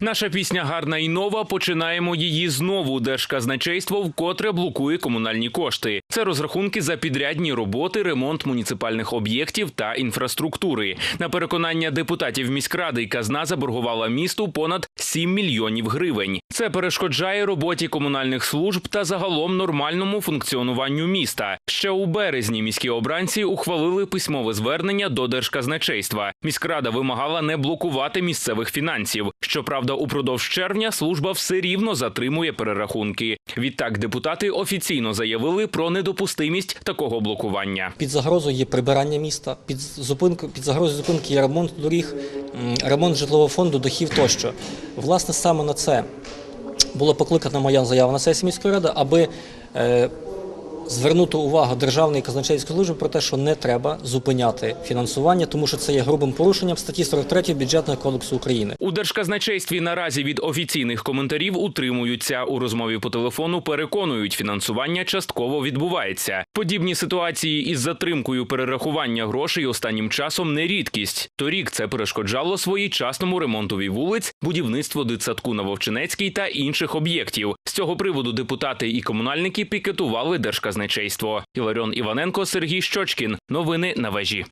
Наша пісня гарна і нова. Починаємо її знову. Держказначейство вкотре блокує комунальні кошти. Це розрахунки за підрядні роботи, ремонт муніципальних об'єктів та інфраструктури. На переконання депутатів міськради, казна заборгувала місту понад 7 мільйонів гривень. Це перешкоджає роботі комунальних служб та загалом нормальному функціонуванню міста. Ще у березні міські обранці ухвалили письмове звернення до держказначейства. Міськрада вимагала не блокувати місцевих фінансів. Щоправда, упродовж червня служба все рівно затримує перерахунки. Відтак депутати офіційно заявили про недопустимість такого блокування. Під загрозою є прибирання міста, під зупинку, під загрозою зупинки є ремонт доріг, ремонт житлового фонду, дохів тощо. Власне, саме на це була покликана моя заява на сесії міської ради, аби е, звернути увагу Державної казначейської служби про те, що не треба зупиняти фінансування, тому що це є грубим порушенням статті 43 бюджетного кодексу України. У держказначействі наразі від офіційних коментарів утримуються. У розмові по телефону переконують, фінансування частково відбувається. Подібні ситуації із затримкою перерахування грошей останнім часом не рідкість. Торік це перешкоджало своєчасному ремонтові вулиць, будівництво дитсадку на Вовчинецькій та інших об'єктів. Цього приводу депутати і комунальники пікетували держказначейство. Іларіон Іваненко, Сергій Щочкін. Новини на вежі.